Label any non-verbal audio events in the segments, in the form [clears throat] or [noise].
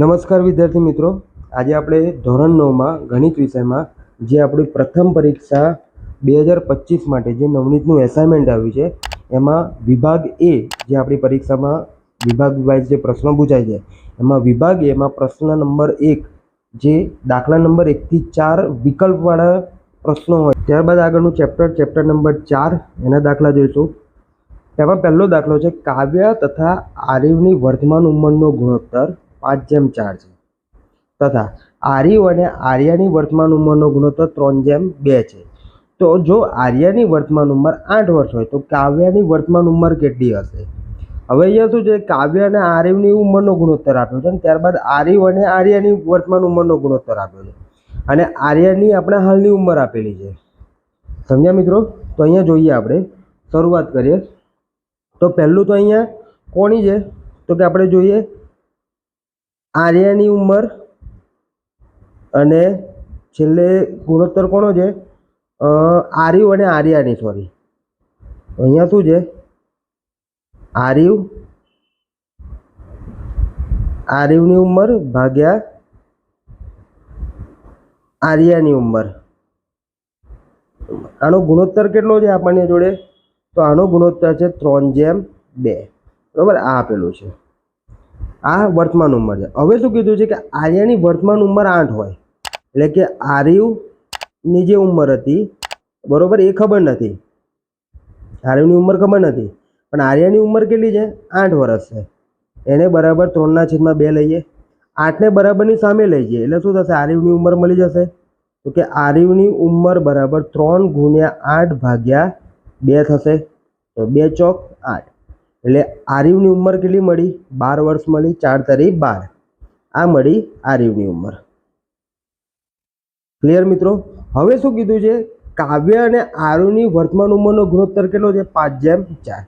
નમસ્કાર વિદ્યાર્થી મિત્રો. આજે આપણે ધોરણ નવમાં ગણિત વિષયમાં જે આપણી પ્રથમ પરીક્ષા બે હજાર પચીસ માટે જે નવનીતનું એસાઇનમેન્ટ આવ્યું છે, એમાં વિભાગ એ જે આપણી પરીક્ષામાં વિભાગ વાઇઝ જે પ્રશ્નો પૂછાય છે, એમાં વિભાગ એમાં પ્રશ્ન નંબર એક જે દાખલા નંબર એકથી ચાર વિકલ્પવાળા પ્રશ્નો હોય, ત્યારબાદ આગળનું ચેપ્ટર ચેપ્ટર નંબર ચાર એના દાખલા જોઈશું. તેમાં પહેલો દાખલો છે કાવ્ય તથા આર્યવની વર્તમાન ઉંમરનો ગુણોત્તર. પાંચ જેમ ચાર છે. તથા આર્યવ અને આર્યાની વર્તમાન ઉંમરનો ગુણોત્તર ત્રણ જેમ બે છે. તો જો આર્યાની વર્તમાન ઉંમર આઠ વર્ષ હોય, તો કાવ્યાની વર્તમાન ઉંમર કેટલી હશે? હવે અહીંયા શું છે? કાવ્ય અને આર્યવની ઉંમરનો ગુણોત્તર આપ્યો છે અને ત્યારબાદ આર્ય અને આર્યાની વર્તમાન ઉંમરનો ગુણોત્તર આપ્યો છે. અને આર્યાની આપણે હાલની ઉંમર આપેલી છે. સમજ્યા મિત્રો? તો અહીંયા જોઈએ આપણે. શરૂઆત કરીએ. તો પહેલું તો અહીંયા કોની છે? તો કે આપણે જોઈએ આર્યાની ઉંમર અને છેલ્લે ગુણોત્તર કોનો છે? આર્યુ અને આર્યાની સોરી અહીંયા શું છે? આર્યુ, આર્યુની ઉંમર ભાગ્યા આર્યાની ઉંમર. આનો ગુણોત્તર કેટલો છે આપણને જોડે? તો આનો ગુણોત્તર છે ત્રણ જેમ બે. બરાબર? આ આપેલું છે. આ વર્તમાન ઉંમર છે. હવે શું કીધું છે કે આર્યાની વર્તમાન ઉંમર આઠ હોય. એટલે કે આર્યુની જે ઉંમર હતી, બરાબર, એ ખબર નથી. આર્યુની ઉંમર ખબર નથી. પણ આર્યાની ઉંમર કેટલી છે? આઠ વર્ષ છે. એને બરાબર ત્રણના છેદમાં બે લઈએ. આઠને બરાબરની સામે લઈ જઈએ. એટલે શું થશે? આર્યુની ઉંમર મળી જશે. તો કે આર્યુની ઉંમર બરાબર ત્રણ ગુણ્યા આઠ ભાગ્યા બે થશે. તો બે ચોક આઠ. એટલે આર્યુની ઉંમર કેટલી મળી? બાર વર્ષ મળી, ચાર તારી બાર. આ મળી આર્યુની ઉંમર. ક્લિયર મિત્રો? હવે શું કીધું છે? કાવ્ય અને આરુની વર્તમાન ઉંમરનો ગુણોત્તર કેટલો છે? પાંચ જેમ ચાર.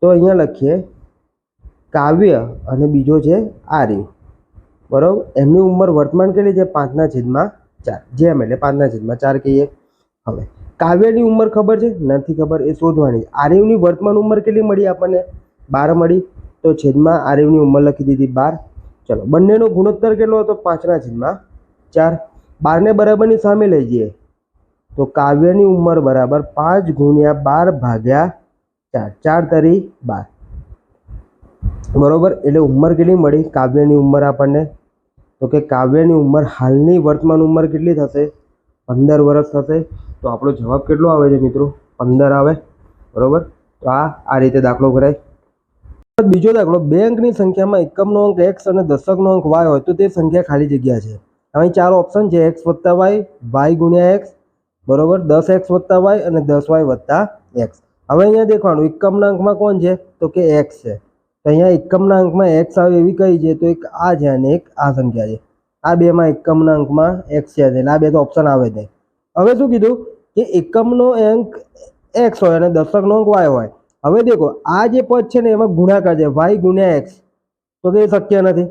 તો અહીંયા લખીએ. કાવ્ય અને બીજો છે આર્યુ. બરાબર? એમની ઉંમર વર્તમાન કેટલી છે? પાંચના છેદમાં ચાર. જેમ એટલે પાંચના છેદમાં ચાર કહીએ. હવે, કાવ્યની ઉંમર ખબર છે? નથી ખબર, એ શોધવાની આર્યવની વર્તમાન ઉંમર કેટલી મળી આપણને? બાર મળી, તો છેદમાં આર્યવની ઉંમર લખી દીધી બાર. ચલો, બંનેનો ગુણોત્તર કેટલો હતો? પાંચના છેદમાં ચાર. બારને બરાબરની સામે લઈ જઈએ. તો કાવ્યની ઉંમર બરાબર પાંચ ગુણ્યા બાર ભાગ્યા ચાર. ચાર તરી બાર. બરોબર? એટલે ઉંમર કેટલી મળી? કાવ્યની ઉંમર આપણને? તો કે કાવ્યની ઉંમર હાલની વર્તમાન ઉંમર કેટલી થશે? પંદર વર્ષ થશે. તો આપણો જવાબ કેટલો આવે છે મિત્રો? પંદર આવે. બરોબર? તો આ આ રીતે દાખલો કરાય. બીજો દાખલો, બેંકની સંખ્યામાં એકમનો અંક એક્સ અને દશકનો અંક વાય હોય તો તે સંખ્યા ખાલી જગ્યા છે. અહીં ચાર ઓપ્શન છે એક્સ વત્તા વાય વાય ગુણ્યા એક્સ બરોબર, દસ એક્સ વત્તા વાય અને દસ વાય વત્તા એક્સ હવે અહીંયા દેખવાનું, એકમના અંકમાં કોણ છે? તો કે એક્સ છે. તો અહીંયા એકમના અંકમાં એક્સ આવે એવી કઈ છે? તો એક આ છે અને એક આ સંખ્યા છે. આ બેમાં એકમના અંકમાં એક્સ છે એટલે આ બે તો ઓપ્શન આવે છે હવે શું કીધું? કે એકમનો અંક એક્સ હોય અને દશકનો અંક વાય હોય. હવે દેખો, આ જે પદ છે ને એમાં ગુણાકાર છે વાય ગુણ્યા એક્સ તો કે એ શક્ય નથી.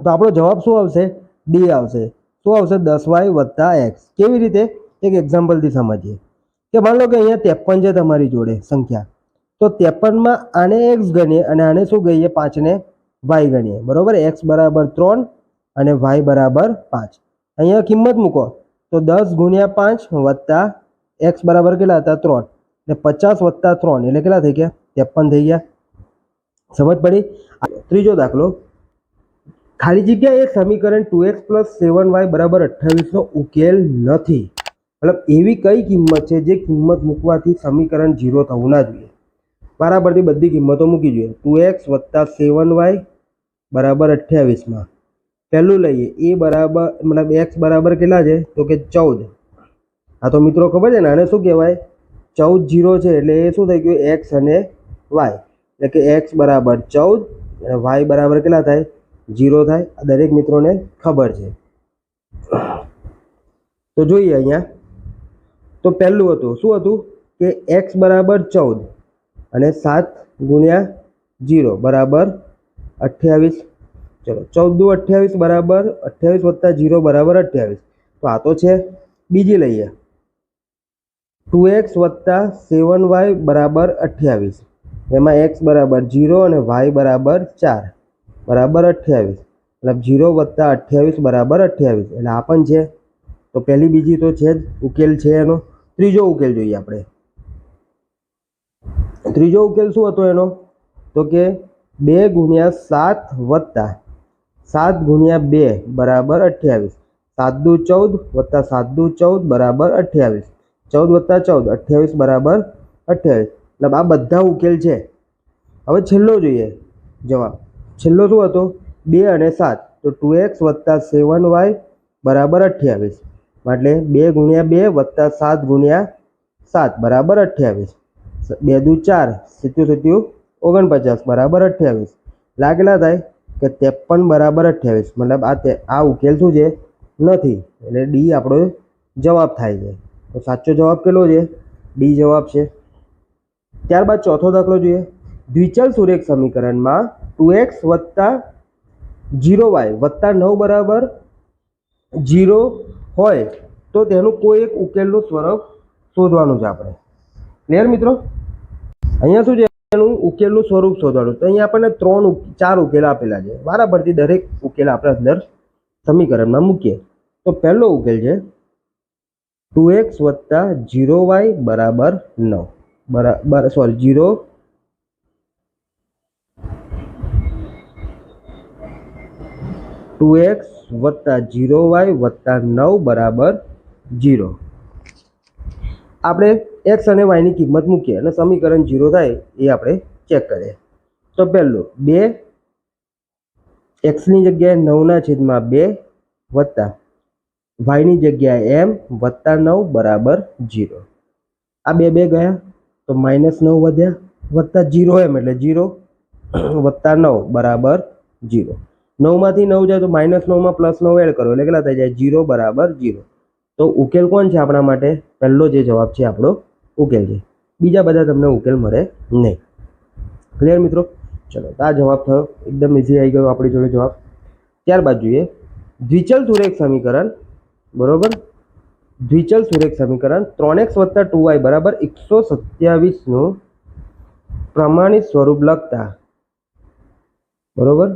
તો આપણો જવાબ શું આવશે? ડી આવશે. શું આવશે? દસ વાય વત્તા એક્સ કેવી રીતે? એક એક્ઝામ્પલથી સમજીએ. કે માન લો કે અહીંયા ત્રેપન છે તમારી જોડે સંખ્યા. તો ત્રેપનમાં આને એક્સ ગણીએ અને આને શું ગઈએ પાંચને વાય ગણીએ. બરાબર? એક્સ બરાબર ત્રણ અને વાય બરાબર પાંચ. અહીંયા કિંમત મૂકો. તો દસ ગુણ્યા પાંચ વત્તા એક્સ બરાબર કેટલા હતા? ત્રણ. એટલે પચાસ વત્તા ત્રણ એટલે કેટલા થઈ ગયા? ત્રેપન થઈ ગયા. સમજ પડી? ત્રીજો દાખલો. ખાલી જગ્યા એ સમીકરણ two x plus seven y બરાબર અઠ્ઠાવીસનો ઉકેલ નથી. મતલબ એવી કઈ કિંમત છે જે કિંમત મૂકવાથી સમીકરણ ઝીરો થવું ના જોઈએ? બરાબરથી બધી કિંમતો મૂકી જોઈએ. ટુ એક્સ વત્તા સેવન વાય બરાબર અઠ્યાવીસમાં. પહેલું લઈએ. એ બરાબર, મતલબ એક્સ બરાબર કેટલા છે? તો કે ચૌદ. આ તો મિત્રો ખબર છે ને? આને શું કહેવાય? ચૌદ જીરો છે એટલે એ શું થઈ ગયું? એક્સ અને વાય. એટલે કે એક્સ બરાબર ચૌદ અને વાય બરાબર કેટલા થાય? જીરો થાય. આ દરેક મિત્રોને ખબર છે. તો જોઈએ અહીંયા. તો પહેલું હતું. શું હતું? કે એક્સ બરાબર ચૌદ અને સાત ગુણ્યા જીરો બરાબર અઠ્યાવીસ. ચલો, ચૌદ અઠ્યાવીસ બરાબર અઠ્યાવીસ વત્તા જીરો બરાબર અઠ્યાવીસ. તો આ તો છે. બીજી લઈએ. ટુ એક્સ વત્તા સેવન વાય બરાબર અઠ્યાવીસ. એમાં એક્સ બરાબર જીરો અને વાય બરાબર ચાર. બરાબર અઠ્યાવીસ. મતલબ જીરો વત્તા અઠ્યાવીસ બરાબર અઠ્યાવીસ. એટલે આ પણ છે. તો પહેલી બીજી તો છે જ. ઉકેલ છે એનો. ત્રીજો ઉકેલ જોઈએ આપણે. ત્રીજો ઉકેલ શું હતો એનો? તો કે બે ગુણ્યા સાત વત્તા સાત ગુણ્યા બે બરાબર અઠ્યાવીસ. સાત દુ ચૌદ વત્તા સાત દુ ચૌદ બરાબર અઠ્યાવીસ. ચૌદ વત્તા ચૌદ, અઠ્યાવીસ બરાબર અઠ્યાવીસ. મતલબ આ બધા ઉકેલ છે. હવે છેલ્લો જોઈએ. જવાબ. છેલ્લો શું હતો? બે અને સાત. તો ટુ એક્સ વત્તા સેવન વાય બરાબર અઠ્યાવીસ. એટલે બે ગુણ્યા બે વત્તા સાત ગુણ્યા સાત બરાબર અઠ્યાવીસ. બે દુ ચાર સિત્યુ સિત્યુ ઓગણપચાસ બરાબર અઠ્યાવીસ. લાગેલા થાય કે ત્રેપન બરાબર અઠ્યાવીસ. મતલબ આ તે આ ઉકેલ શું છે? નથી. એટલે ડી આપણો જવાબ થાય છે. તો સાચો જવાબ કેટલો છે? ડી જવાબ છે. ત્યારબાદ ચોથો દાખલો જોઈએ. દ્વિચલ સુરેખ સમીકરણમાં ટુ એક્સ વત્તા જીરો વાય વત્તા નવ બરાબર જીરો હોય તો તેનું કોઈ એક ઉકેલનું સ્વરૂપ શોધવાનું છે આપણે. ક્લિયર મિત્રો? અહીંયા શું છે? એનું ઉકેલનું સ્વરૂપ શોધવાનું. તો અહીંયા આપણને ત્રણ ચાર ઉકેલ આપેલા છે. બરાબરથી દરેક ઉકેલ આપણે અંદર સમીકરણમાં મૂકીએ. તો પહેલો ઉકેલ છે ટુ એક્સ વત્તા જીરો વાય બરાબર નવ. બરાબર સોરી જીરો ટુ એક્સ વત્તા જીરો વાય વત્તા નવ બરાબર જીરો આપણે એક્સ અને વાયની કિંમત મૂકીએ અને સમીકરણ જીરો થાય એ આપણે ચેક કરીએ. તો પહેલું, બે એક્સની જગ્યાએ નવના છેદમાં બે વત્તા વાયની જગ્યાએ એમ વત્તા નવ બરાબર જીરો આ બે બે ગયા, તો માઇનસ નવ વધ્યા, વત્તા જીરો એમ એટલે જીરો [clears throat] વત્તા નવ બરાબર જીરો નવમાંથી નવ જાય તો માઇનસ નવમાં પ્લસ નવ એડ કરો એટલે કેટલા થઈ જાય? જીરો બરાબર જીરો તો ઉકેલ કોણ છે આપણા માટે? પહેલો જે જવાબ છે આપણો ઉકેલ છે બીજા બધા તમને ઉકેલ મળે નહીં. ક્લિયર મિત્રો? ચલો, તો આ જવાબ થયો. એકદમ ઇઝી આવી ગયો આપણી જોડે જવાબ. ત્યારબાદ જોઈએ. દ્વિચલ સુરેખ સમીકરણ બરોબર? દ્વિચલ સુરેખ સમીકરણ ત્રણ એક્સ વત્તા ટુ વાય બરાબર એકસો સત્યાવીસનું પ્રમાણિત સ્વરૂપ લખતા. બરોબર?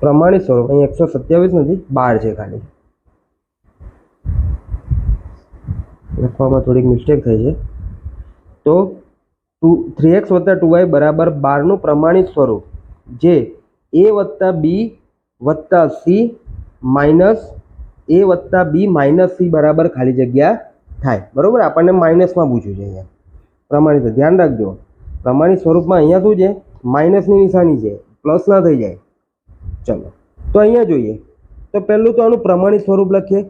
પ્રમાણિત સ્વરૂપ અહીં એકસો સત્યાવીસ નથી, બાર છે ખાલી. લખવામાં થોડીક મિસ્ટેક થઈ છે. તો ટુ, થ્રી એક્સ વત્તા ટુ વાય બરાબર બારનું પ્રમાણિત સ્વરૂપ, જે એ વત્તા બી વત્તા સી માઇનસ એ વત્તા બી માઇનસ સી બરાબર ખાલી જગ્યા થાય. બરાબર? આપણને માઇનસમાં પૂછ્યું છે અહીંયા. પ્રમાણિત ધ્યાન રાખજો. પ્રમાણિત સ્વરૂપમાં અહીંયા શું છે? માઇનસની નિશાની છે. પ્લસ ના થઈ જાય. ચલો. તો અહીંયા જોઈએ. તો પહેલું તો આનું પ્રમાણિત સ્વરૂપ લખીએ.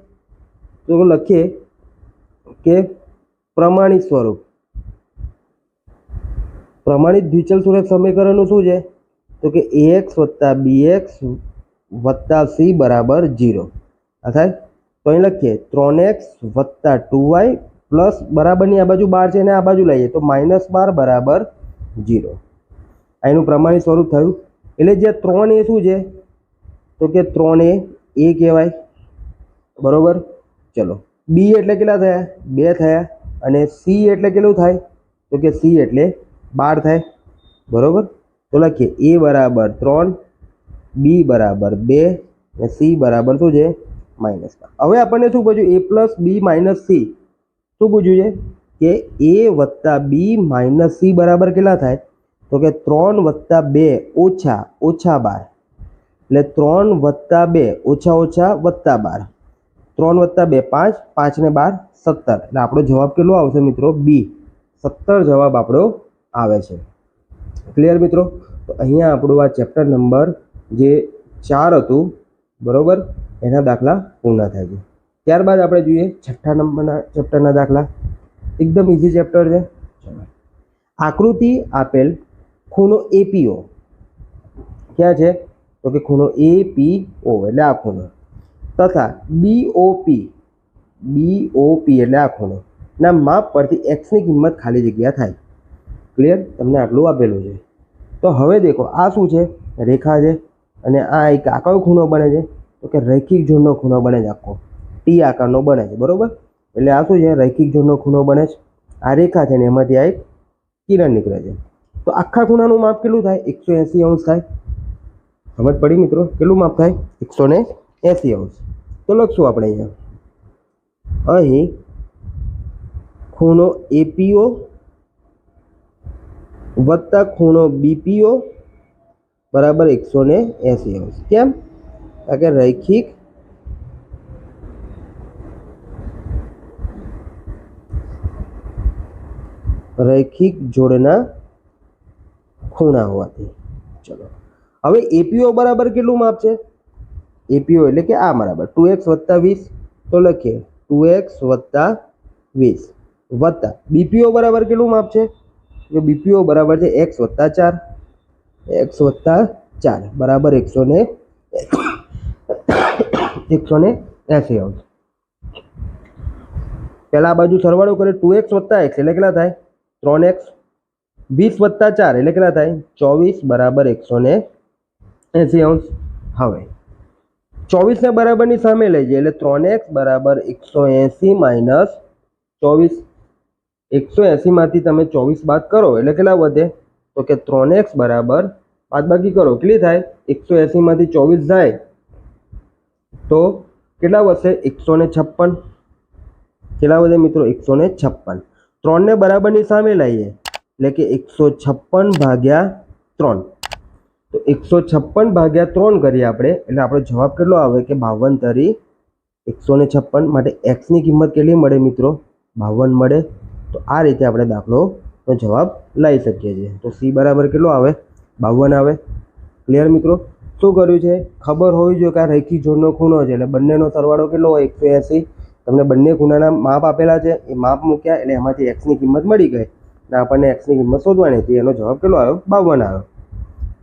તો લખીએ કે પ્રમાણિત સ્વરૂપ. પ્રમાણિત દ્વિચલ સુરેખ સમીકરણનું શું છે? તો કે એક્સ વત્તા બી એક્સ વત્તા સી બરાબર જીરો આ થાય તો અહીં લખીએ, ત્રણ એક્સ વત્તા ટુ વાય પ્લસ બરાબરની આ બાજુ બાર છે અને આ બાજુ લઈએ, તો માઇનસ બાર બરાબર જીરો આ એનું પ્રમાણિત સ્વરૂપ થયું. એટલે જે ત્રણ એ શું છે? તો કે ત્રણ એ એ કહેવાય. બરાબર? ચલો. બી એટલે કેટલા થયા? બે થયા. અને સી એટલે કેટલું થાય? તો કે સી એટલે બાર થાય. બરાબર? તો લખીએ, એ બરાબર ત્રણ, બી બરાબર બે અને સી બરાબર શું છે? માઇનસ હવે આપણને શું પૂછ્યું? A plus b minus c શું પૂછ્યું છે? કે એ વત્તા બી માઇનસ સી બરાબર કેટલા થાય? તો કે ત્રણ વત્તા બે ઓછા ઓછા બાર. એટલે ત્રણ વત્તા બે ઓછા ઓછા વત્તા બાર. ત્રણ વત્તા બે, પાંચ પાંચને બાર, સત્તર. એટલે આપણો જવાબ કેટલો આવશે મિત્રો? બી સત્તર જવાબ આપણો આવે છે. ક્લિયર મિત્રો? તો અહીંયા આપણું આ ચેપ્ટર નંબર જે ચાર હતું, બરોબર? એના દાખલા પૂર્ણ થાય છે. ત્યારબાદ આપણે જોઈએ છઠ્ઠા નંબરના ચેપ્ટરના દાખલા. એકદમ ઇઝી ચેપ્ટર છે. આકૃતિ આપેલ ખૂણો એપીઓ. ક્યાં છે? તો કે ખૂણો એ પી ઓ એટલે આ ખૂણો. તથા બીઓપી. બીઓપી એટલે આ ખૂણો. ના, માપ પરથી એક્સની કિંમત ખાલી જગ્યા થાય. ક્લિયર તમને આટલું આપેલું છે. તો હવે દેખો, આ શું છે? રેખા છે. અને આ એક આ કયો ખૂણો બને છે. તો કે રૈખિક ઝોનનો ખૂણો બને છે આખો. ટી આકારનો બને છે, બરાબર? એટલે આ શું છે? રૈખિક ઝોનનો ખૂણો બને છે. આ રેખા છે ને એમાંથી આ એક કિરણ નીકળે છે. તો આખા ખૂણાનું માપ કેટલું થાય? એકસો એંસી અંશ થાય. સમજ પડી મિત્રો? કેટલું માપ થાય? એકસો ને એંસી અંશ. તો લખશું આપણે અહીંયા. અહીં ખૂણો એપીઓ વત્તા ખૂણો બીપીઓ બરાબર એકસો ને એંસી અંશ. કેમ? કારણ કે રૈખિક જોડના ખૂણા હોવાથી. ચલો. હવે એપીઓ બરાબર કેટલું માપ છે? એપીઓ એટલે કે આ બરાબર. ટુ એક્સ વત્તા વીસ તો લખીએ. ટુ એક્સ વત્તા વીસ. વત્તા. બીપીઓ બરાબર કેટલું માપ છે? કે બીપીઓ બરાબર છે એક્સ વત્તા ચાર. એક્સ વત્તા ચાર. બરાબર એકસો એકસો ને એંસી અંશ પહેલા આ બાજુ સરવાળો કરે ટુ એક્સ વત્તા એક્સ એટલે કેટલા થાય? ત્રણ એક્સ. વીસ વત્તા ચાર એટલે કેટલા થાય? ચોવીસ બરાબર એકસો ને એંસી અંશ હવે, ચોવીસને બરાબરની સામે લઈ જઈએ એટલે ત્રણ એક્સ બરાબર એકસો એંસી માઇનસ ચોવીસ. એકસો એંસીમાંથી તમે ચોવીસ બાદ કરો એટલે કેટલા વધે? તો કે ત્રણ એક્સ બરાબર બાદબાકી કરો. કેટલી થાય? એકસો એંસીમાંથી ચોવીસ જાય. તો કેટલા વધશે? એકસો ને છપ્પન. કેટલા વધે મિત્રો? એકસો ને છપ્પન. ત્રણને બરાબરની સામે લઈએ, એટલે કે એકસો છપ્પન ભાગ્યા ત્રણ. તો એકસો છપ્પન ભાગ્યા ત્રણ કરીએ આપણે, એટલે આપણો જવાબ કેટલો આવે? કે બાવન તરી એકસો ને છપ્પન માટે એક્સની કિંમત કેટલી મળે મિત્રો? બાવન મળે. તો આ રીતે આપણે દાખલોનો જવાબ લઈ શકીએ છીએ. તો સી બરાબર કેટલો આવે? બાવન આવે. ક્લિયર મિત્રો? શું કર્યું છે? ખબર હોવી જોઈએ કે આ રેખી જોડનો ખૂણો છે. એટલે બંનેનો સરવાળો કેટલો હોય? એકસો એંસી. તમને બંને ખૂણાના માપ આપેલા છે. એ માપ મૂક્યા એટલે એમાંથી એક્સની કિંમત મળી ગઈ. અને આપણને એક્સની કિંમત શોધવાની હતી. એનો જવાબ કેટલો આવ્યો? બાવન આવ્યો.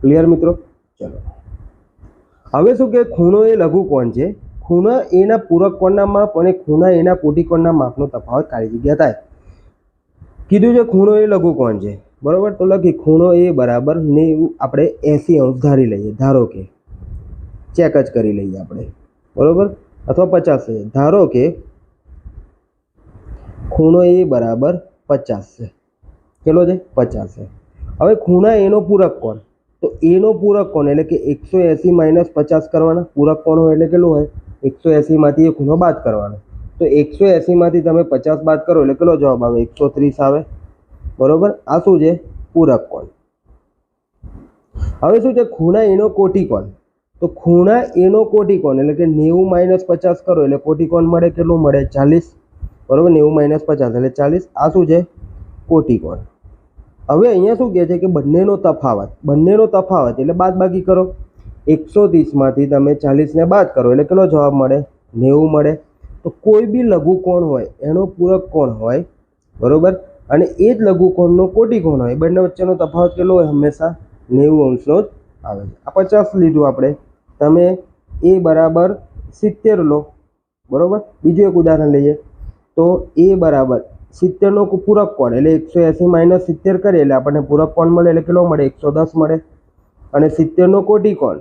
ક્લિયર મિત્રો? ચલો. હવે શું કે ખૂણો એ લઘુકોણ છે? ખૂણા એના પૂરક કોણના માપ અને ખૂણા એના કોટિકોણના માપનો તફાવત કાઢી જગ્યા થાય. કીધું છે ખૂણો એ લઘુકોણ છે? બરોબર? તો લખી ખૂણો એ બરાબર નેવું, આપણે એંસી અંશ ધારી લઈએ. ધારો કે ચેક જ કરી લઈએ આપણે. બરાબર? અથવા પચાસ. છે ધારો કે ખૂણો એ બરાબર પચાસ. છે કેટલો છે? પચાસ. છે હવે ખૂણા એનો પૂરક કોણ? તો એનો પૂરક કોણ? એટલે કે એકસો એંસી માઇનસ પચાસ કરવાના. પૂરક કોણ હોય એટલે કેટલું હોય? એકસો એંસીમાંથી એ ખૂણો બાદ કરવાનો. તો એકસો એંસીમાંથી તમે પચાસ બાદ કરો એટલે કેટલો જવાબ આવે? એકસો ત્રીસ આવે. બરાબર? આ શું છે? પૂરક કોણ? હવે શું છે? ખૂણા એનો કોટિકોણ તો ખૂણા એનો કોટિકોન, એટલે કે નેવું માઇનસ પચાસ કરો, એટલે કોટિકોન મળે કેટલું મળે? ચાલીસ. બરાબર? નેવું માઇનસ પચાસ, એટલે ચાલીસ. આ શું છે? કોટિકોન. હવે અહીંયા શું કહે છે કે બંનેનો તફાવત બંનેનો તફાવત, એટલે બાદ બાકી કરો. એકસો ત્રીસમાંથી તમે ચાલીસને બાદ કરો, એટલે કેટલો જવાબ મળે? નેવું મળે. તો કોઈ બી લઘુકોણ હોય, એનો પૂરક કોણ હોય? બરાબર? અને એ જ લઘુકોણનો કોટિકોણ હોય. બંને વચ્ચેનો તફાવત કેટલો હોય? હંમેશા નેવું અંશનો જ આવે છે. આ પચાસ લીધું આપણે. તમે એ બરાબર સિત્તેર લો. બરાબર? બીજું એક ઉદાહરણ લઈએ. તો એ બરાબર સિત્તેરનો પૂરક કોણ? એટલે એકસો એંસી માઇનસ સિત્તેર કરીએ એટલે આપણને પૂરક કોણ મળે? એટલે કેટલો મળે? એકસો દસ મળે. અને સિત્તેરનો કોટી કોણ?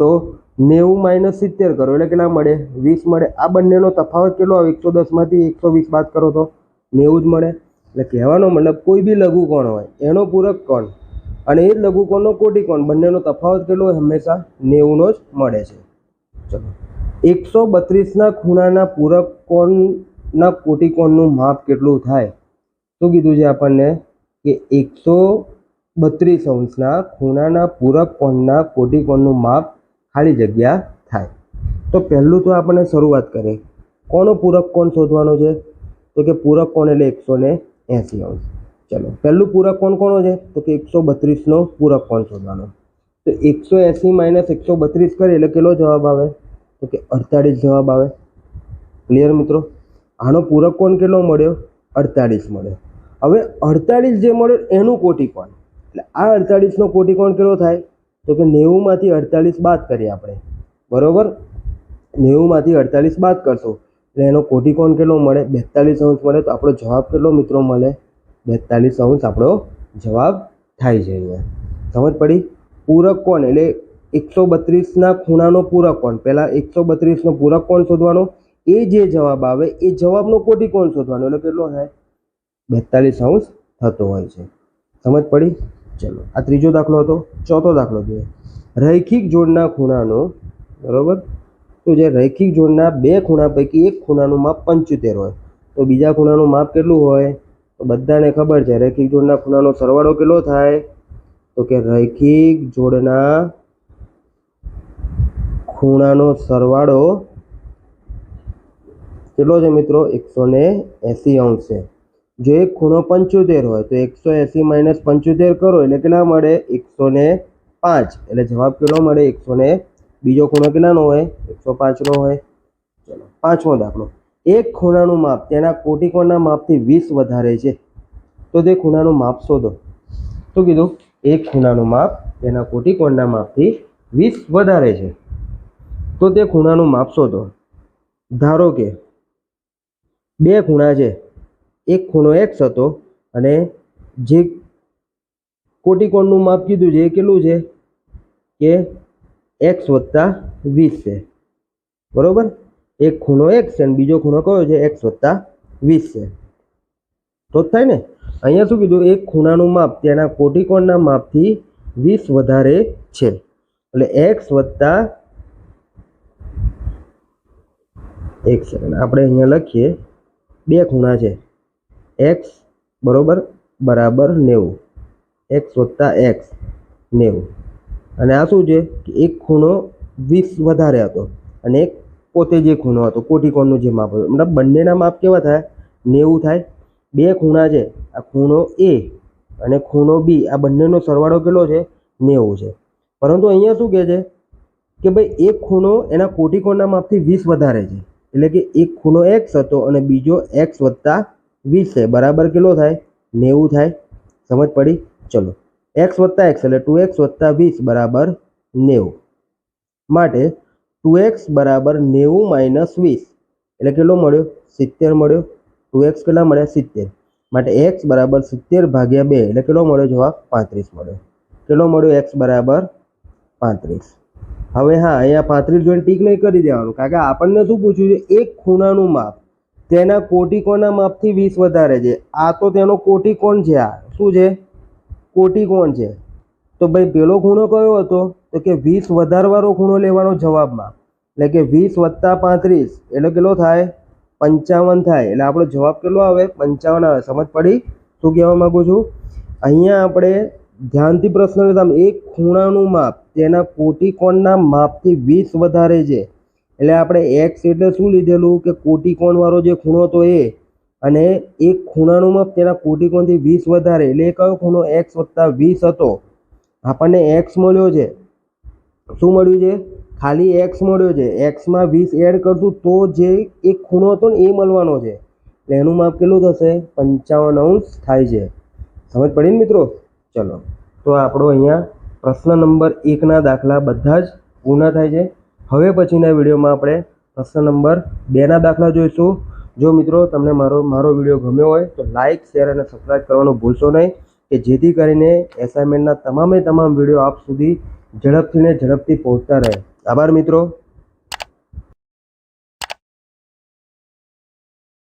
તો નેવું માઇનસ સિત્તેર કરો એટલે કેટલા મળે? વીસ મળે. આ બંનેનો તફાવત કેટલો આવે? એકસો દસમાંથી એકસો વીસ બાદ કરો તો નેવું જ મળે. એટલે કહેવાનો મતલબ કોઈ બી લઘુકોણ હોય, એનો પૂરક કોણ? અને એ જ લઘુકોણનો કોટિકોણ. બંનેનો તફાવત કેટલો હંમેશા નેવુંનો જ મળે છે. ચલો. એકસો બત્રીસના ખૂણાના પૂરક કોણના કોટિકોણનું માપ કેટલું થાય? શું કીધું છે આપણને? કે એકસો બત્રીસ અંશના ખૂણાના પૂરક કોણના કોટિકોણનું માપ ખાલી જગ્યા થાય. તો પહેલું તો આપણને શરૂઆત કરીએ. કોનો પૂરક કોણ શોધવાનો છે? તો કે પૂરક કોણ એટલે એકસો ને એંસી અંશ. ચલો, પહેલું પૂરક કોણ કોણો છે? તો કે એકસો બત્રીસનો પૂરક કોણ શોધવાનો? તો એકસો એંસી માઇનસ એકસો બત્રીસ કરીએ એટલે કેટલો જવાબ આવે? તો કે અડતાળીસ જવાબ આવે. ક્લિયર મિત્રો? આનો પૂરક કોણ કેટલો મળ્યો? અડતાળીસ મળ્યો. હવે અડતાળીસ જે મળ્યો એનું કોટિકોણ એટલે આ અડતાળીસનો કોટિકોણ કેટલો થાય? તો કે નેવુંમાંથી અડતાળીસ બાદ કરીએ આપણે. બરાબર? નેવુંમાંથી અડતાળીસ બાદ કરશો. એટલે એનો કોટિકોણ કેટલો મળે? બેતાલીસ અંશ મળે. તો આપણો જવાબ કેટલો મિત્રો મળે? બેતાલીસ અંશ આપણો જવાબ થાય છે અહીંયા. સમજ પડી? પૂરક કોણ? એટલે એકસો બત્રીસના ખૂણાનો પૂરક કોણ? પહેલાં એકસો બત્રીસનો પૂરક કોણ શોધવાનો? એ જે જવાબ આવે, એ જવાબનો કોટી કોણ શોધવાનો? એટલે કેટલો થાય? બેતાલીસ અંશ થતો હોય છે. સમજ પડી? ચલો, આ ત્રીજો દાખલો હતો, ચોથો દાખલો જોઈએ. રૈખિક જોડના ખૂણાનું, બરાબર? તો જે રૈખિક જોડના બે ખૂણા પૈકી એક ખૂણાનું માપ પંચોતેર હોય. તો બીજા ખૂણાનું માપ કેટલું હોય? તો બધાને ખબર છે, રૈખિક જોડના ખૂણાનો સરવાળો કેટલો થાય? તો કે રૈખિક જોડના ખૂણાનો સરવાળો કેટલો છે મિત્રો? એકસો ને એંસી અંશ છે. જો એક ખૂણો પંચોતેર હોય, તો એકસો એંસી માઇનસ પંચોતેર કરો, એટલે કેટલા મળે? એકસો ને પાંચ. એટલે જવાબ કેટલો મળે? એકસો ને, બીજો ખૂણો કેટલાનો હોય? એકસો પાંચનો હોય. ચલો, પાંચમો દાખલો. એક ખૂણાનું માપ, તેના કોટિકોણના માપથી વીસ વધારે છે. તો તે ખૂણાનું માપ શોધો. શું કીધું, એક ખૂણાનું માપ, તેના કોટિકોણના માપથી વીસ વધારે છે. તો તે ખૂણાનું માપ શોધો. ધારો કે બે ખૂણા છે. એક ખૂણો એક્સ હતો અને જે કોટિકોણનું માપ કીધું છે એ કેટલું છે? કે એક્સ વત્તા વીસ છે. બરોબર? એક ખૂણો એક છે અને બીજો ખૂણો કયો છે? એક્સ વત્તા વીસ છે. તો જ થાય ને? અહીંયા શું કીધું? એક ખૂણાનું માપ તેના કોટિકોણના માપથી વીસ વધારે છે. એટલે એક્સ વત્તા એક સેકન્ડ આપણે અહીંયા લખીએ, બે ખૂણા છે. એક્સ બરોબર બરાબર નેવું. એક્સ વત્તા એક્સ નેવું. અને આ શું છે? કે એક ખૂણો વીસ વધારે હતો. અને એક પોતે જે ખૂણો હતો, કોટિકોણનું જે માપ હતું, મતલબ બંનેના માપ કેવા થાય? નેવું થાય. બે ખૂણા છે, આ ખૂણો એ અને ખૂણો બી, આ બંનેનો સરવાળો કેટલો છે? નેવું છે. પરંતુ અહીંયા શું કહે છે? કે ભાઈ, એક ખૂણો એના કોટિકોણના માપથી વીસ વધારે છે. એટલે કે એક ખૂણો એક્સ હતો અને બીજો એક્સ વત્તા વીસ છે. બરાબર કેટલો થાય? નેવું થાય. સમજ પડી? ચલો. એક્સ વત્તા એક્સ એટલે ટુ એક્સ વત્તા વીસ બરાબર નેવું. માટે ટુ એક્સ બરાબર નેવું માઇનસ વીસ. એટલે કેટલો મળ્યો? સિત્તેર મળ્યો. ટુ એક્સ કેટલા મળ્યા? સિત્તેર. માટે એક્સ બરાબર સિત્તેર ભાગ્યા બે, એટલે કેટલો મળ્યો જવાબ? પાંત્રીસ મળ્યો. કેટલો મળ્યો? એક્સ બરાબર પાંત્રીસ. હવે હા, અહીંયા પાંત્રીસ જોઈને ટીક નહીં કરી દેવાનું, કારણ કે આપણને શું પૂછ્યું છે? એક ખૂણાનું માપ. તેના કોટિકોણના માપથી વીસ વધારે છે. આ તો તેનો કોટિકોણ છે આ. શું છે? કોટિકોણ છે. તો ભાઈ પેલો ખૂણો કયો હતો? તો કે વીસ વધારવાનો ખૂણો લેવાનો જવાબમાં. એટલે કે વીસ વત્તા પાંત્રીસ, એટલે કેટલો થાય? પંચાવન થાય. એટલે આપણો જવાબ કેટલો આવે? પંચાવન આવે. સમજ પડી? શું કહેવા માગું છું? અહીંયા આપણે ધ્યાનથી પ્રશ્ન લેતા એક ખૂણાનું માપ તેના કોટિકોણના માપથી વીસ વધારે છે. એટલે આપણે એક્સ એટલે શું લીધેલું? કે કોટિકોણવાળો જે ખૂણો હતો એ. અને એક ખૂણાનું માપ તેના કોટિકોણથી વીસ વધારે. એટલે કયો ખૂણો? એક્સ વત્તા વીસ હતો. આપણને એક્સ મળ્યો છે. શું મળ્યું છે? ખાલી એક્સ મળ્યો છે. એક્સમાં વીસ એડ કરશું તો જે એક ખૂણો હતો ને એ મળવાનો છે. એટલે એનું માપ કેટલું થશે? પંચાવન અંશ થાય છે. સમજ પડી ને મિત્રો? ચલો. તો આપણો અહીંયા પ્રશ્ન નંબર એકના દાખલા બધા જ પૂર્ણ થાય છે. હવે પછીના વિડીયોમાં આપણે પ્રશ્ન નંબર બેના દાખલા જોઈશું. જો મિત્રો તમને મારો મારો વીડિયો ગમ્યો હોય તો લાઇક શેર અને સબસ્ક્રાઈબ કરવાનું ભૂલશો નહીં. કે જેથી કરીને એસાઇનમેન્ટના તમામે તમામ વીડિયો આપ સુધી ઝડપથી ને ઝડપથી પહોંચતા રહે. આભાર મિત્રો.